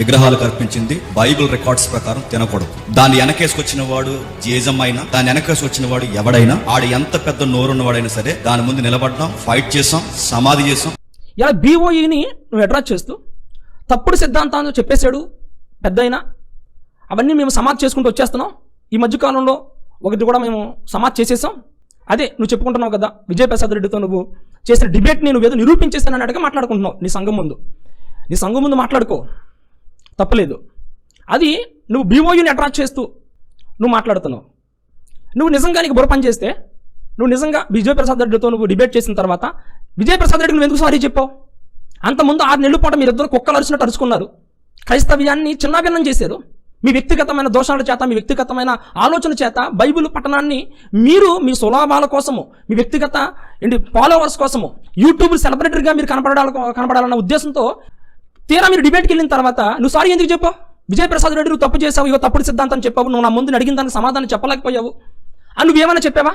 విగ్రహాలకు అర్పించింది. Bible records ప్రకారం తినకూడదు. దాన్ని వెనకేసుకొచ్చిన వాడు జేజం అయినా దాన్ని వెనకేసుకొచ్చిన వాడు ఎవడైనా ఆడు ఎంత పెద్ద నోరున్నవాడైనా సరే దాని ముందు నిలబడ్డాం ఫైట్ చేసాం సమాధి చేసాం ఇలా బీఓఈని నువ్వు అడ్రస్ చేస్తూ తప్పుడు సిద్ధాంతాన్ని చెప్పేశాడు పెద్ద అయినా అవన్నీ మేము సమాధి చేసుకుంటూ వచ్చేస్తున్నాం. ఈ మధ్యకాలంలో ఒకటి కూడా మేము సమాధి చేసేసాం. అదే నువ్వు చెప్పుకుంటున్నావు కదా విజయప్రసాద్ రెడ్డితో నువ్వు చేసిన డిబేట్ నువ్వు ఏదో నిరూపించేసాను అన్నట్టుగా మాట్లాడుకుంటున్నావు నీ సంఘం ముందు. నీ సంఘం ముందు మాట్లాడుకో. తప్పలేదు. అది నువ్వు బీఓయూని అట్రాక్ట్ చేస్తూ నువ్వు మాట్లాడుతున్నావు. నువ్వు నిజంగా నీకు బుర్ర పని చేస్తే నువ్వు నిజంగా విజయప్రసాద్ రెడ్డితో నువ్వు డిబేట్ చేసిన తర్వాత విజయప్రసాద్ రెడ్డి నువ్వు ఎందుకు సారీ చెప్పావు? అంతకుముందు ఆరు నెలల పాటు మీరిద్దరు కుక్కలు అరిచినట్టు అరుచుకున్నారు. క్రైస్తవ్యాన్ని చిన్నాభిన్నం చేశారు. మీ వ్యక్తిగతమైన దోషాల చేత మీ వ్యక్తిగతమైన ఆలోచన చేత బైబిల్ పట్టణాన్ని మీరు మీ సులాభాల కోసము మీ వ్యక్తిగత ఏంటి ఫాలోవర్స్ కోసము యూట్యూబ్ సెలబ్రిటీగా మీరు కనపడాల కనపడాలన్న ఉద్దేశంతో తీరా మీరు డిబేట్కి వెళ్ళిన తర్వాత నువ్వు సారీ ఎందుకు చెప్పావు? విజయప్రసాద్ రెడ్డి నువ్వు తప్పు చేసావు ఇగో తప్పుడు సిద్ధాంతం చెప్పావు నువ్వు నా ముందు అడిగిన దానికి సమాధానం చెప్పలేకపోయావు. అని నువ్వేమైనా చెప్పావా?